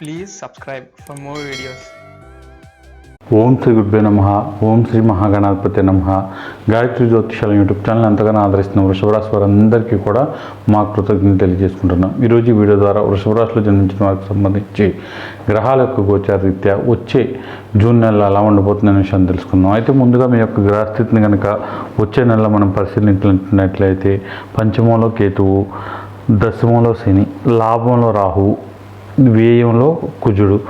Please subscribe for more videos ఓం శ్రీ గురుభే నమ ఓం శ్రీ మహాగణాధిపతి నమ. గాయత్రి జ్యోతిషాల యూట్యూబ్ ఛానల్ ఎంతగానో ఆదరిస్తున్న వృషభరాశి వారందరికీ కూడా మా కృతజ్ఞతలు తెలియజేసుకుంటున్నాం. ఈరోజు ఈ వీడియో ద్వారా వృషభరాశిలో జన్మించిన వారికి సంబంధించి గ్రహాల యొక్క గోచార రీత్యా వచ్చే జూన్ నెల ఎలా ఉండబోతుందనే విషయాన్ని తెలుసుకుందాం. అయితే ముందుగా మీ యొక్క గ్రహస్థితిని కనుక వచ్చే నెలలో మనం పరిశీలించినట్లయితే పంచమంలో కేతువు దశమంలో శని లాభంలో రాహువు వ్యయంలో కుజుడు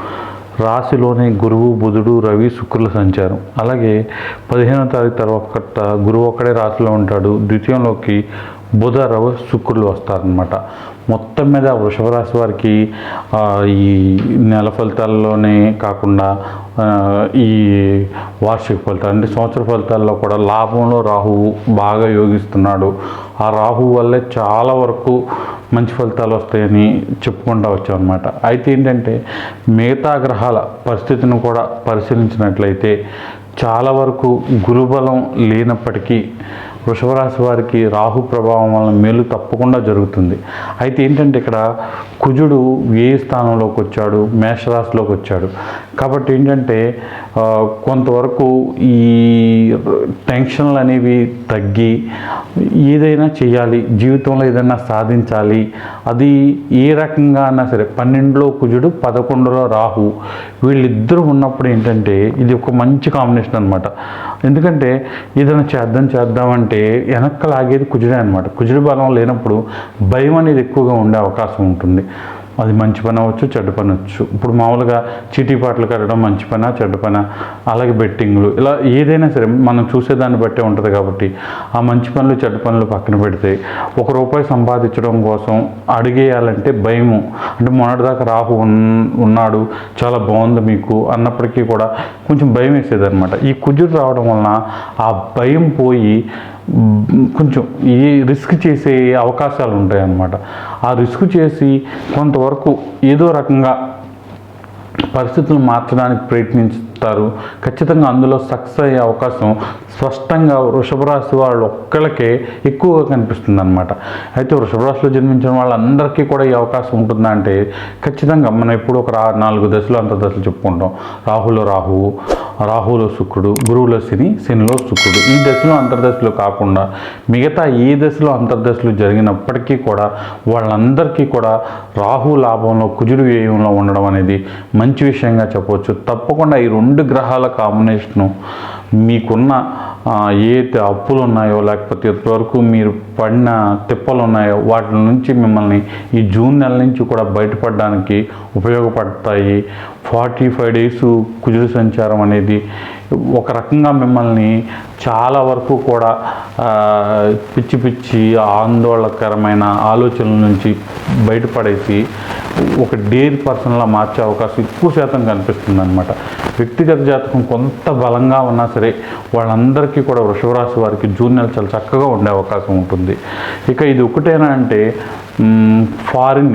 రాశిలోని గురువు బుధుడు రవి శుక్రుల సంచారం. అలాగే పదిహేనో తారీఖు తర్వాత గురువు ఒక్కడే రాశిలో ఉంటాడు. ద్వితీయంలోకి బుధ రవి శుక్రులు వస్తారనమాట మొత్తం మీద వృషభ రాశి వారికి ఈ నెల ఫలితాల్లోనే కాకుండా ఈ వార్షిక ఫలితాలు అంటే సంవత్సర ఫలితాల్లో కూడా లాభంలో రాహువు బాగా యోగిస్తున్నాడు. ఆ రాహువు వల్లే చాలా వరకు మంచి ఫలితాలు వస్తాయని చెప్పుకుంటూ వచ్చాం అనమాట అయితే ఏంటంటే మిగతా గ్రహాల పరిస్థితిని కూడా పరిశీలించినట్లయితే చాలా వరకు గురుబలం లేనప్పటికీ వృషభ రాశి వారికి రాహు ప్రభావం వలన మేలు తప్పకుండా జరుగుతుంది. అయితే ఏంటంటే ఇక్కడ కుజుడు ఏ స్థానంలోకి వచ్చాడు మేషరాశిలోకి వచ్చాడు. కాబట్టి ఏంటంటే కొంతవరకు ఈ టెన్షన్లు అనేవి తగ్గి ఏదైనా చేయాలి జీవితంలో ఏదైనా సాధించాలి. అది ఏ రకంగా అన్నా సరే పన్నెండులో కుజుడు పదకొండులో రాహు వీళ్ళిద్దరూ ఉన్నప్పుడు ఏంటంటే ఇది ఒక మంచి కాంబినేషన్ అనమాట ఎందుకంటే ఏదైనా చేద్దాం చేద్దామంటే వెనక్కి లాగేది కుజుడే అనమాట కుజుడి బలం లేనప్పుడు భయం అనేది ఎక్కువగా ఉండే అవకాశం ఉంటుంది. అది మంచి పని అవ్వచ్చు చెడ్డ పని అవ్వచ్చు. ఇప్పుడు మామూలుగా చీటీ పాటలు కట్టడం మంచి పన చెడ్డ పన? అలాగే బెట్టింగ్లు. ఇలా ఏదైనా సరే మనం చూసేదాన్ని బట్టే ఉంటుంది కాబట్టి ఆ మంచి పనులు చెడ్డ పనులు పక్కన పెడితే ఒక రూపాయి సంపాదించడం కోసం అడిగేయాలంటే భయము. అంటే మొన్నటిదాకా రాహు ఉన్నాడు చాలా బాగుంది మీకు అన్నప్పటికీ కూడా కొంచెం భయం వేసేది అనమాట ఈ కుజుడు రావడం వలన ఆ భయం పోయి కొంచెం ఈ రిస్క్ చేసే అవకాశాలు ఉంటాయి అన్నమాట ఆ రిస్క్ చేసి కొంతవరకు ఏదో రకంగా పరిస్థితులు మార్చడానికి ప్రయత్నిస్తారు ఖచ్చితంగా అందులో సక్సెస్ అయ్యే అవకాశం స్పష్టంగా వృషభ రాశి వాళ్ళు ఒక్కళ్ళకే ఎక్కువగా కనిపిస్తుంది అనమాట అయితే వృషభ రాశిలో జన్మించిన వాళ్ళందరికీ కూడా ఈ అవకాశం ఉంటుందా అంటే ఖచ్చితంగా మనం ఎప్పుడు ఒక రా నాలుగు దశలు అంత దశలు చెప్పుకుంటాం. రాహులో రాహువు రాహులో శుక్రుడు గురువులో శని శనిలో శుక్రుడు. ఈ దశలో అంతర్దశలు కాకుండా మిగతా ఏ దశలో అంతర్దశలు జరిగినప్పటికీ కూడా వాళ్ళందరికీ కూడా రాహు లాభంలో కుజుడు వ్యయంలో ఉండడం అనేది మంచి విషయంగా చెప్పవచ్చు. తప్పకుండా ఈ రెండు రెండు గ్రహాల కాంబినేషను మీకున్న ఏ అప్పులు ఉన్నాయో లేకపోతే ఇప్పటివరకు మీరు పడిన తిప్పలు ఉన్నాయో వాటి నుంచి మిమ్మల్ని ఈ జూన్ నెల నుంచి కూడా బయటపడడానికి ఉపయోగపడతాయి. ఫార్టీ ఫైవ్ డేస్ కుజుడు సంచారం అనేది ఒక రకంగా మిమ్మల్ని చాలా వరకు కూడా పిచ్చి పిచ్చి ఆందోళనకరమైన ఆలోచనల నుంచి బయటపడేసి ఒక డేర్ పర్సన్లా మార్చే అవకాశం ఎక్కువ శాతం కనిపిస్తుంది అనమాట వ్యక్తిగత జాతకం కొంత బలంగా ఉన్నా సరే వాళ్ళందరికీ కూడా వృషభరాశి వారికి జూన్ నెల చాలా చక్కగా ఉండే అవకాశం ఉంటుంది. ఇక ఇది ఒకటేనా అంటే ఫారిన్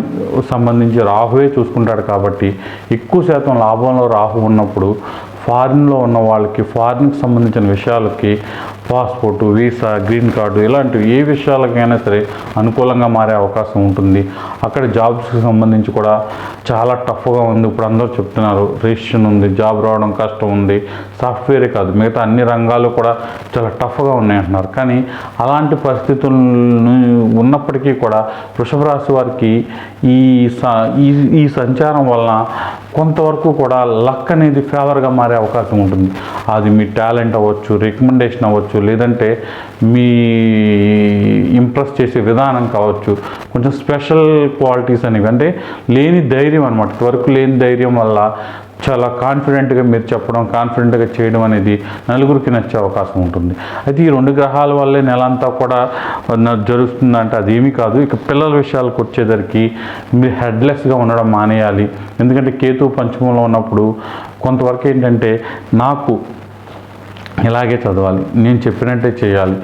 సంబంధించి రాహువే చూసుకుంటాడు కాబట్టి ఎక్కువ శాతం లాభంలో రాహు ఉన్నప్పుడు ఫారిన్లో ఉన్న వాళ్ళకి ఫారిన్కి సంబంధించిన విషయాలకి పాస్పోర్టు వీసా గ్రీన్ కార్డు ఇలాంటివి ఏ విషయాలకైనా సరే అనుకూలంగా మారే అవకాశం ఉంటుంది. అక్కడ జాబ్స్కి సంబంధించి కూడా చాలా టఫ్గా ఉంది. ఇప్పుడు అందరూ చెప్తున్నారు రిజిస్ట్రేషన్ ఉంది జాబ్ రావడం కష్టం ఉంది. సాఫ్ట్వేరే కాదు మిగతా అన్ని రంగాలు కూడా చాలా టఫ్గా ఉన్నాయి అంటున్నారు. కానీ అలాంటి పరిస్థితులను ఉన్నప్పటికీ కూడా వృషభ రాశి వారికి ఈ స- ఈ ఈ సంచారం వలన కొంతవరకు కూడా లక్ అనేది ఫేవర్గా మారే అవకాశం ఉంటుంది. అది మీ టాలెంట్ అవ్వచ్చు రికమెండేషన్ అవ్వచ్చు లేదంటే మీ ఇంప్రెస్ చేసే విధానం కావచ్చు కొంచెం స్పెషల్ క్వాలిటీస్ అనేవి అంటే లేని ధైర్యం అనమాట ఇదివరకు లేని ధైర్యం వల్ల చాలా కాన్ఫిడెంట్గా మీరు చెప్పడం కాన్ఫిడెంట్గా చేయడం అనేది నలుగురికి నచ్చే అవకాశం ఉంటుంది. అయితే ఈ రెండు గ్రహాల వల్లే నెల అంతా కూడా జరుగుతుందంటే జరుగుతుందంటే అదేమీ కాదు. ఇక పిల్లల విషయాలకు వచ్చేసరికి మీరు హెడ్లెస్గా ఉండడం మానేయాలి. ఎందుకంటే కేతు పంచమంలో ఉన్నప్పుడు కొంతవరకు ఏంటంటే నాకు ఇలాగే చదవాలి. నేను చెప్పినట్టే చేయాలి.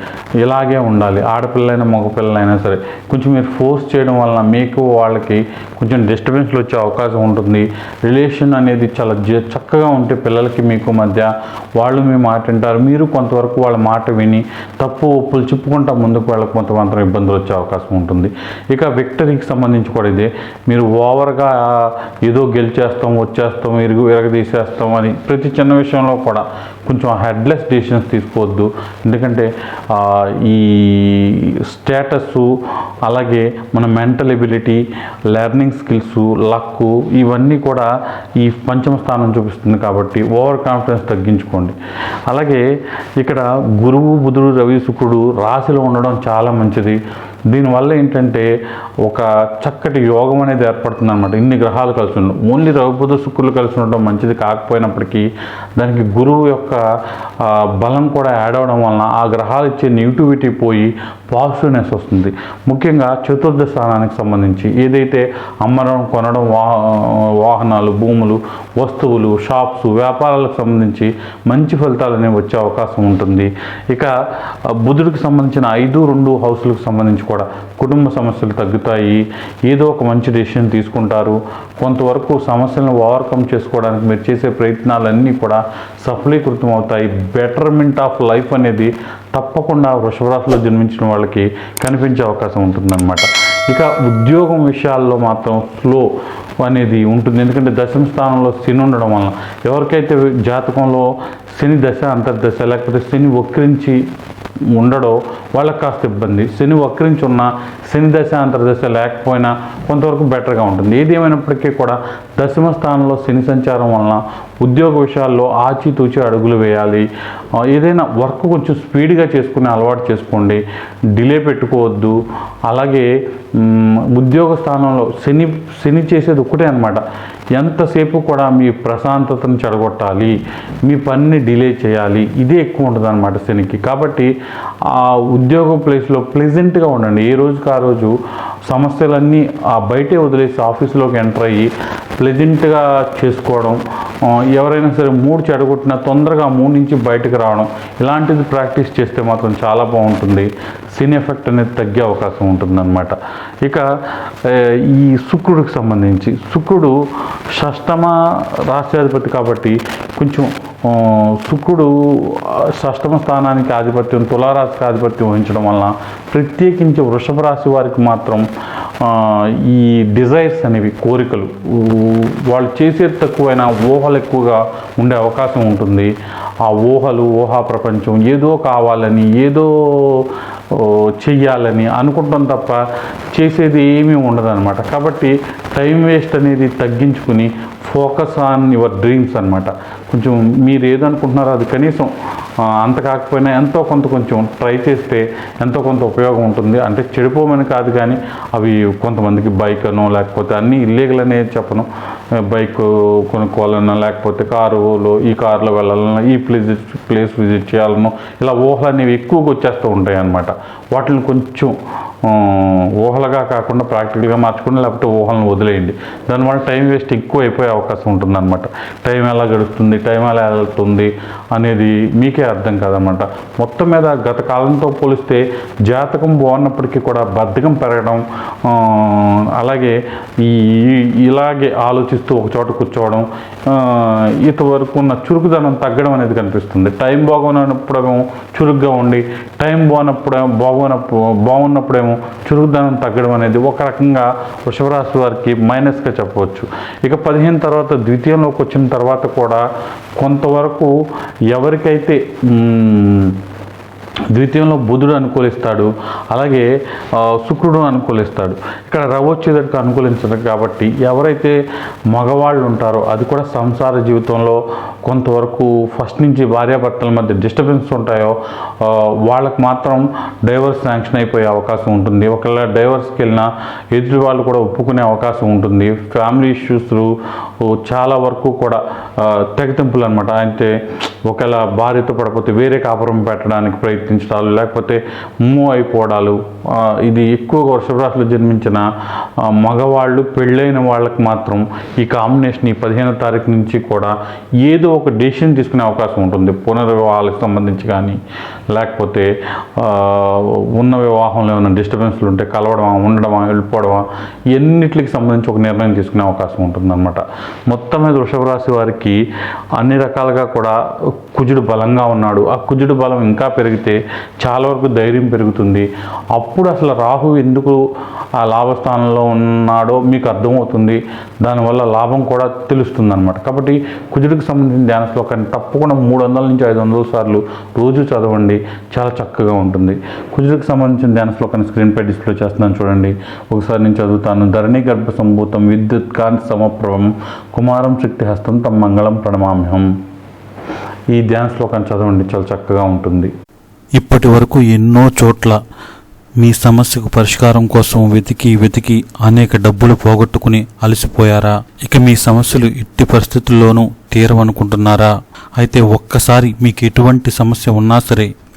ఇలాగే ఉండాలి. ఆడపిల్లలైనా మగపిల్లలైనా సరే కొంచెం మీరు ఫోర్స్ చేయడం వలన మీకు వాళ్ళకి కొంచెం డిస్టర్బెన్స్లు వచ్చే అవకాశం ఉంటుంది. రిలేషన్ అనేది చాలా చక్కగా ఉంటే పిల్లలకి మీకు మధ్య వాళ్ళు మీ మాట వింటారు. మీరు కొంతవరకు వాళ్ళ మాట విని తప్పు ఒప్పులు చెప్పుకుంటా ముందుకు వాళ్ళకి కొంతమాత్రం ఇబ్బందులు వచ్చే అవకాశం ఉంటుంది. ఇక విక్టరీకి సంబంధించి కూడా ఇదే. మీరు ఓవర్గా ఏదో గెలిచేస్తాం వచ్చేస్తాం ఇరుగు విరగదీసేస్తాం అని ప్రతి చిన్న విషయంలో కూడా కొంచెం హెడ్లెస్ డెసిషన్స్ తీసుకోవద్దు. ఎందుకంటే ఈ స్టేటస్ అలాగే మన mental ability learning skills luck ఇవన్నీ కూడా ఈ పంచమ స్థానం చూపిస్తుంది కాబట్టి ఓవర్ కాన్ఫిడెన్స్ తగ్గించుకోండి. అలాగే ఇక్కడ గురువు బుధుడు రవి శుక్రుడు రాశిలో ఉండడం చాలా మంచిది. దీనివల్ల ఏంటంటే ఒక చక్కటి యోగం అనేది ఏర్పడుతుంది అనమాట ఇన్ని గ్రహాలు కలిసి ఉండడం ఓన్లీ రవి శుక్రులు కలిసి ఉండడం మంచిది కాకపోయినప్పటికీ దానికి గురువు యొక్క బలం కూడా యాడ్ అవడం వలన ఆ గ్రహాలు ఇచ్చే నెగిటివిటీ పోయి పాజిటివ్నెస్ వస్తుంది. ముఖ్యంగా చతుర్థ స్థానానికి సంబంధించి ఏదైతే అమ్మడం కొనడం వాహ వాహనాలు భూములు వస్తువులు షాప్స్ వ్యాపారాలకు సంబంధించి మంచి ఫలితాలు అనేవి వచ్చే అవకాశం ఉంటుంది. ఇక బుధుడికి సంబంధించిన ఐదు రెండు హౌస్లకు సంబంధించి కూడా కుటుంబ సమస్యలు తగ్గుతాయి. ఏదో ఒక మంచి డెసిషన్ తీసుకుంటారు. కొంతవరకు సమస్యలను ఓవర్కమ్ చేసుకోవడానికి మీరు చేసే ప్రయత్నాలన్నీ కూడా సఫలీకృతం అవుతాయి బెటర్మెంట్ ఆఫ్ లైఫ్ అనేది తప్పకుండా వృషభరాశిలో జన్మించిన వాళ్ళకి కనిపించే అవకాశం ఉంటుందన్నమాట. ఇక ఉద్యోగం విషయాల్లో మాత్రం స్లో అనేది ఉంటుంది. ఎందుకంటే దశమ స్థానంలో శని ఉండడం వలన ఎవరికైతే జాతకంలో శని దశ అంతర్దశ లేకపోతే శని వక్రించి ఉండడో వాళ్ళకి కాస్త ఇబ్బంది. శని వక్రించి ఉన్న శని దశ అంతర్దశ లేకపోయినా కొంతవరకు బెటర్గా ఉంటుంది. ఏది ఏమైనప్పటికీ కూడా దశమ స్థానంలో శని సంచారం వలన ఉద్యోగ విషయాల్లో ఆచితూచి అడుగులు వేయాలి. ఏదైనా వర్క్ కొంచెం స్పీడ్గా చేసుకునే అలవాటు చేసుకోండి. డిలే పెట్టుకోవద్దు. అలాగే ఉద్యోగ స్థానంలో శని శని చేసేది ఒకటే అనమాట ఎంతసేపు కూడా మీ ప్రశాంతతను చెడగొట్టాలి. మీ పనిని డిలే చేయాలి. ఇదే ఎక్కువ ఉంటుంది అనమాట శనికి. కాబట్టి ఆ ఉద్యోగ ప్లేస్లో ప్లెజెంట్గా ఉండండి. ఏ రోజుకి ఆ రోజు సమస్యలన్నీ ఆ బయటే వదిలేసి ఆఫీస్లోకి ఎంటర్ అయ్యి ప్లెజెంట్గా చేసుకోవడం ఎవరైనా సరే మూడు చెడగొట్టినా తొందరగా మూడు నుంచి బయటకు రావడం ఇలాంటిది ప్రాక్టీస్ చేస్తే మాత్రం చాలా బాగుంటుంది. సిన్ ఎఫెక్ట్ అనేది తగ్గే అవకాశం ఉంటుందన్నమాట. ఇక ఈ శుక్రుడికి సంబంధించి శుక్రుడు షష్టమ రాష్ట్రాధిపతి కాబట్టి కొంచెం శుక్రుడు షష్టమ స్థానానికి ఆధిపత్యం తులారాశికి ఆధిపత్యం వహించడం వలన ప్రత్యేకించి వృషభ రాశి వారికి మాత్రం ఈ డిజైర్స్ అనేవి కోరికలు వాళ్ళు చేసేది తక్కువైనా ఊహలు ఎక్కువగా ఉండే అవకాశం ఉంటుంది. ఆ ఊహలు ఊహా ప్రపంచం ఏదో కావాలని ఏదో చెయ్యాలని అనుకుంటాం తప్ప చేసేది ఏమీ ఉండదన్నమాట. కాబట్టి టైం వేస్ట్ అనేది తగ్గించుకుని ఫోకస్ ఆన్ యువర్ డ్రీమ్స్ అనమాట కొంచెం మీరు ఏదనుకుంటున్నారో అది కనీసం అంత కాకపోయినా ఎంతో కొంత కొంచెం ట్రై చేస్తే ఎంతో కొంత ఉపయోగం ఉంటుంది. అంటే చెడిపోమని కాదు కానీ అవి కొంతమందికి బైక్ అనో లేకపోతే అన్నీ ఇల్లీగల్ అనే చెప్పను. బైక్ కొనుక్కోవాలన్నా లేకపోతే కారులో ఈ కారులో వెళ్ళాలన్నా ఈ ప్లేస్ ప్లేస్ విజిట్ చేయాలనో ఇలా ఊహలు అనేవి ఎక్కువగా వచ్చేస్తూ ఉంటాయి అన్నమాట వాటిని కొంచెం ఊహలుగా కాకుండా ప్రాక్టికల్గా మార్చుకుని లేకపోతే ఊహలను వదిలేయండి. దానివల్ల టైం వేస్ట్ ఎక్కువ అయిపోయే అవకాశం ఉంటుందన్నమాట. టైం ఎలా గడుస్తుంది టైం ఎలా వెళ్తుంది అనేది మీకే అర్థం కాదనమాట మొత్తం మీద గత కాలంతో పోలిస్తే జాతకం బాగున్నప్పటికీ కూడా బద్ధకం పెరగడం అలాగే ఈ ఇలాగే ఆలోచిస్తూ ఒక చోట కూర్చోవడం ఆ, ఇంతవరకు ఉన్న చురుకుదనం తగ్గడం అనేది కనిపిస్తుంది. టైం బాగున్నప్పుడేమో చురుగ్గా ఉండి టైం బాగున్నప్పుడు బాగున్నప్పుడు బాగున్నప్పుడేమో చురుకుదనం తగ్గడం అనేది ఒక రకంగా వృషభరాశి వారికి మైనస్గా చెప్పవచ్చు. ఇక పదిహేను తర్వాత ద్వితీయంలోకి వచ్చిన తర్వాత కూడా కొంతవరకు ఎవరికైతే మ్, ద్వితీయంలో బుధుడు అనుకూలిస్తాడు అలాగే శుక్రుడు అనుకూలిస్తాడు. ఇక్కడ రవొచ్చేదற்கு అనుకూలించదు కాబట్టి ఎవరైతే మగవాళ్ళు ఉంటారో అది కూడా సంసార జీవితంలో కొంతవరకు ఫస్ట్ నుంచి భార్యాభర్తల మధ్య డిస్టర్బెన్స్ ఉంటాయో వాళ్ళకు మాత్రం డైవర్స్ శాంక్షన్ అయిపోయే అవకాశం ఉంటుంది. ఒకవేళ డైవర్స్కి వెళ్ళినా ఎదుటి వాళ్ళు కూడా ఒప్పుకునే అవకాశం ఉంటుంది. ఫ్యామిలీ ఇష్యూస్ చాలా వరకు కూడా తెగతింపులు అనమాట అంటే ఒకవేళ భార్యతో పడకపోతే వేరే కాపురం పెట్టడానికి ప్రయత్నం ప్రయత్నించడాలు లేకపోతే మూవ్ అయిపోవడాలు ఇది ఎక్కువగా వృషభరాశిలో జన్మించిన మగవాళ్ళు పెళ్ళైన వాళ్ళకి మాత్రం ఈ కాంబినేషన్ ఈ పదిహేనో తారీఖు నుంచి కూడా ఏదో ఒక డెసిషన్ తీసుకునే అవకాశం ఉంటుంది. పునర్వివాహాలకు సంబంధించి కానీ లేకపోతే ఉన్న వివాహంలో ఏమైనా డిస్టర్బెన్స్లు ఉంటే కలవడమా ఉండడమా వెళ్ళిపోవడమా ఎన్నిటికి సంబంధించి ఒక నిర్ణయం తీసుకునే అవకాశం ఉంటుందన్నమాట. మొత్తం మీద వృషభ రాశి వారికి అన్ని రకాలుగా కూడా కుజుడు బలంగా ఉన్నాడు. ఆ కుజుడు బలం ఇంకా పెరిగితే చాలా వరకు ధైర్యం పెరుగుతుంది. అప్పుడు అసలు రాహు ఎందుకు ఆ లాభస్థానంలో ఉన్నాడో మీకు అర్థమవుతుంది. దానివల్ల లాభం కూడా తెలుస్తుంది అనమాట కాబట్టి కుజుడికి సంబంధించిన ధ్యాన శ్లోకాన్ని తప్పకుండా మూడు వందల నుంచి ఐదు వందల సార్లు రోజు చదవండి. చాలా చక్కగా ఉంటుంది. కుజుడికి సంబంధించిన ధ్యాన శ్లోకాన్ని స్క్రీన్పై డిస్ప్లే చేస్తున్నాను చూడండి. ఒకసారి నేను చదువుతాను. ధరణి గర్భ సంభూతం విద్యుత్ కాంతి సమప్రభం కుమారం శక్తి హస్తం తమ మంగళం ప్రణమామ్యం ఈ ధ్యాన శ్లోకాన్ని చదవండి. చాలా చక్కగా ఉంటుంది. ఇప్పటి వరకు ఎన్నో చోట్ల మీ సమస్యకు పరిష్కారం కోసం వెతికి వెతికి అనేక డబ్బులు పోగొట్టుకుని అలసిపోయారా? ఇక మీ సమస్యలు ఎట్టి పరిస్థితుల్లోనూ తీరవనుకుంటున్నారా? అయితే ఒక్కసారి మీకు ఎటువంటి సమస్య ఉన్నా సరే